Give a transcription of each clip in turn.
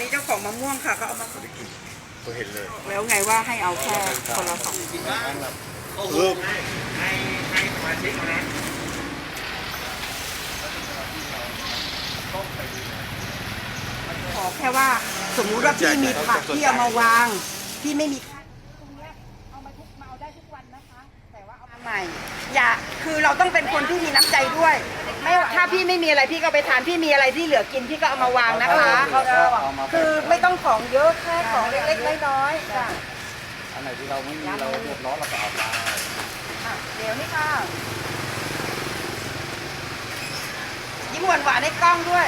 นี้เจ้าของมะม่วงค่ะก็เอามาก็เห็นเลยแล้วไงว่าให้เอาแค่คนละสองลูกขอแค่ว่าสมมุติว่าพี่มีผักที่เอามาวาง พี่ไม่มี ได้ทุกวันนะคะ แต่ว่าเอามาใหม่ อย่าคือเราต้องเป็นคนที่มีน้ำใจด้วย ไม่ถ้าพี่ไม่มีอะไรพี่ก็ไปทานพี่มีอะไรที่เหลือกินพี่ก็เอามาวางนะคะคือไม่ต้องของเยอะแค่ของเล็กๆน้อยๆจ้ะอันไหนที่เราไม่มีเราเดือดร้อนเราก็เอามาอะเดี๋ยวนี่ค่ะ ยิ้มหวานหวานๆให้กล้องด้วย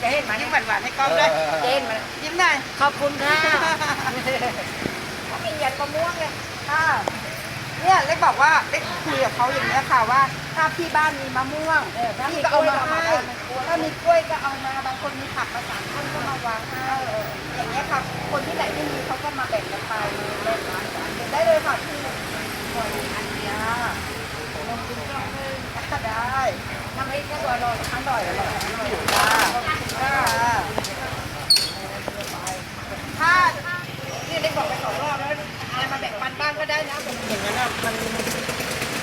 เจนมายิ้มหวานหวานๆให้กล้องด้วยเจนมายิ้มหน่อยขอบคุณค่ะเขามียันมะม่วงเลย เนี่ยเล็กบอกว่าเล็กคุยกับเขาอย่างนี้ยค่ะว่า ถ้าพี่บ้านมีมะม่วงพี่ก็เอามาให้ถ้ามีกล้วยก็เอามาบางคนมีผักมาสามต้นก็มาวางให้อย่างเงี้ยค่ะ คนที่ไหนไม่มีเขาก็มาแบ่งกันไปเล่นร้านกันได้เลยค่ะพี่หอยอันเนี้ยลงทุนก็ได้น้ำพริกก็ตัวโลทั้งดอยเลยค่ะถ้านี่เล็กบอกไปสองรอบ ก็ได้นะเป็นอย่างนั้นอะมัน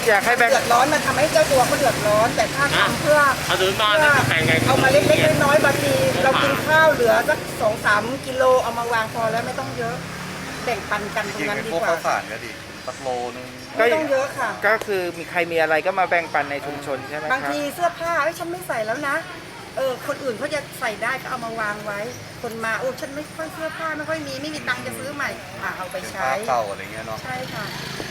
อยากให้แบ่งเดือดร้อนมันทำให้เจ้าตัวเขาเดือดร้อน แต่ถ้าทำเพื่อเอาถึงนอนนี่คือแข่งไงเอามาเล็กๆน้อยๆบางทีเรากินข้าวเหลือสักสองสามกิโลเอามาวางพอแล้วไม่ต้องเยอะแบ่งปันกันตรงกินนั้นเป็นดีพวกกว่าข้าวสารก็ดีสักโลนึงไม่ต้องเยอะค่ะ ก็คือมีใครมีอะไรก็มาแบ่งปันในชุมชนใช่ไหมครับบางทีเสื้อผ้าเอ้ยฉันไม่ใส่แล้วนะ เออคนอื่นเขาจะใส่ได้ก็เอามาวางไว้ คนมาโอ้ฉันไม่ค่อยเสื้อผ้าไม่ค่อยมีไม่มีตังค์จะซื้อใหม่อะเอาไปเป็นใช้ ผ้าเก่าอะไรเงี้ยเนาะ ใช่ค่ะ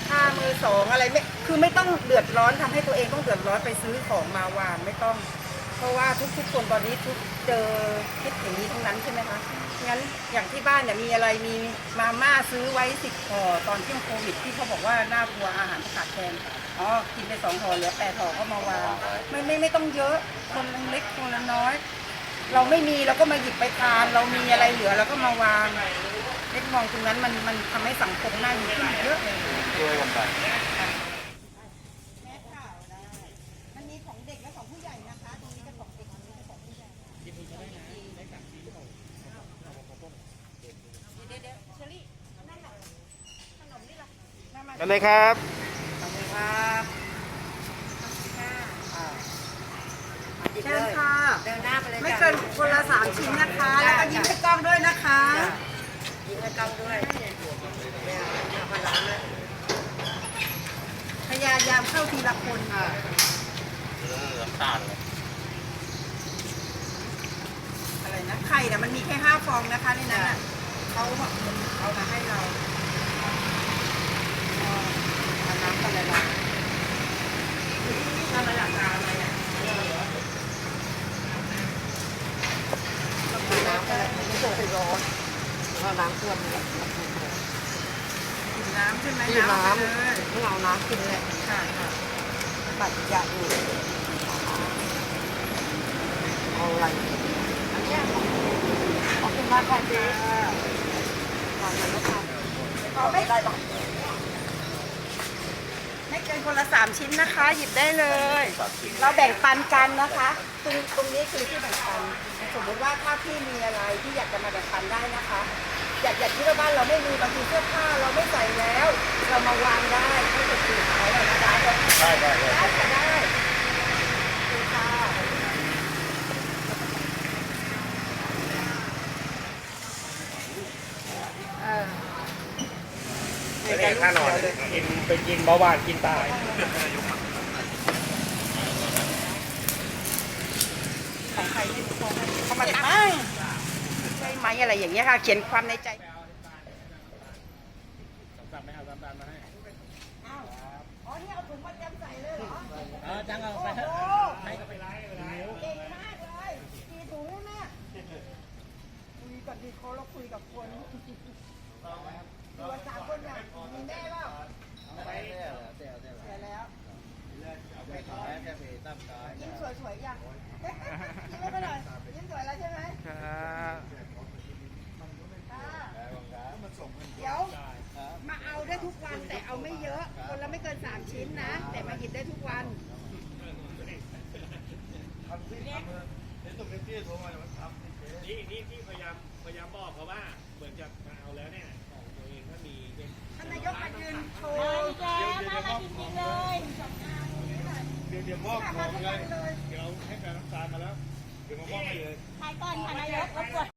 ถ้ามือสองอะไรไม่ คือไม่ต้องเดือดร้อนทำให้ตัวเองต้องเดือดร้อนไปซื้อของมาวางไม่ต้อง เพราะว่าทุกๆคนตอนนี้ทุกเจอคิดอย่างนี้ทั้งนั้นใช่ไหมคะ งั้นอย่างที่บ้านเนี่ยมีอะไรมีมาม่าซื้อไว้สิบห่อตอนช่วงโควิดที่เขาบอกว่าหน้ากลัวอาหารขาดแคลนอ๋อกินไปสองห่อเหลือแปดห่อก็มาวางไม่ไม่ไม่ต้องเยอะคนเล็กคนละน้อย เราไม่มีเราก็มาหยิบไปทาน เรามีอะไรเหลือเราก็มาวางเล็กมองตรงนั้นมันมันทำให้สังคมน่าอยู่ขึ้นเยอะเลยช่วยกันไป มันมีของเด็กและของผู้ใหญ่นะคะตรงนี้จะของเด็กตรงนี้จะของผู้ใหญ่เดี๋ยวเดี๋ยวเชอรี่นั่นแหละขนมนี่แหละ นั่นมากันเลยครับขอบคุณครับเชิญค่ะ เดินหน้าไปเลยไม่เกินคนละสามชิ้นนะคะ แล้วก็ยิ้มให้กล้องด้วยนะคะ ยิงกระกำด้วยเนี่ยพลังเลยพยายามเข้าทีละคนค่ะตาลเลยอะไรนะ ไข่เนี่ยมันมีแค่ห้าฟองนะคะในนั้นน่ะเขาเอามาให้เราเอาเอาน้ำกันเลยละถ้ามันหลักการอะไรเนี่ยเราน้ำกันเลย ไม่ต้องไปร้อน เอาน้ำท่วมเลยกินน้ำใช่ไหมกินน้เอาไปเลยำไม่เอาน้ำกินเลยค่ะค่ะบัตรยาอยู่เอาอะไรอันเนี้ขอบคุณมากค่ะเจ๊ทานมันแล้วค่ะเอไม่ได้หรอกไม่เกินคนละสามชิ้นนะคะ หยิบได้เลย เราแบ่งปันกันนะคะ ตรงตรงนี้คือที่แบ่งปัน มมติว่าถ้าพี่มีอะไรที่อยากจะมาแบ่งปันได้นะคะ อยากอยากที่ว่าบ้านเราไม่มีบางทีเสื้อผ้าเราไม่ใส่แล้ว เรามาวางได้ให้คนอื่นเขาอะนะคะได้ได้ได้ได้ค่ะได้ขอบคุณค่ะไม่ได้ค่านอนกินไปกินเบาหวานกินตาย ของใครไม่รู้ของใคร เขามาตั้งใช่ไหมอะไรอย่างเงี้ยค่ะ เขียนความในใจสั่งไม่เอาตามตามมาให้อ้าวอ๋อนี่เอาถุงมาจำใส่เลยเหรอเออจังเอาไปโอ้โหให้ก็ไปไล่ไปไล่เก่งมากเลยกี่ถุงแล้วแม่คุยกับดีเขาแล้วคุยกับคนตัวสามคนเนี่ยมีแม่เปล่า ไปเนี่ยเดี๋ยวเดี๋ยว เสียแล้ว ไปขายแค่เพตั้มกาย ยิ้มสวยๆยังยิ้มไม่ไปหน่อยยิ้มสวยแล้วใช่ไหม ครับ ค่ะเดี๋ยวมาเอาได้ทุกวันแต่เอาไม่เยอะ คนละไม่เกินสามชิ้นนะ แต่มาหยิบได้ทุกวัน เห็นตรงนี้พี่โทรมาว่าทำนี่นี่ที่พยายามพยายามบอกเขาว่าเหมือนจะมาเอาแล้วเนี่ยของตัวเองถ้ามีเป็นท่านนายกมายืนโชว์อีกแล้วน่ากจริงๆเลยเดี๋ยวเดี๋ยวมอบของเลยเดี๋ยวให้การน้ำตาลมาแล้ว เดี๋ยวมามอบให้เลยถ่ายก่อนค่ะนายกรบกวน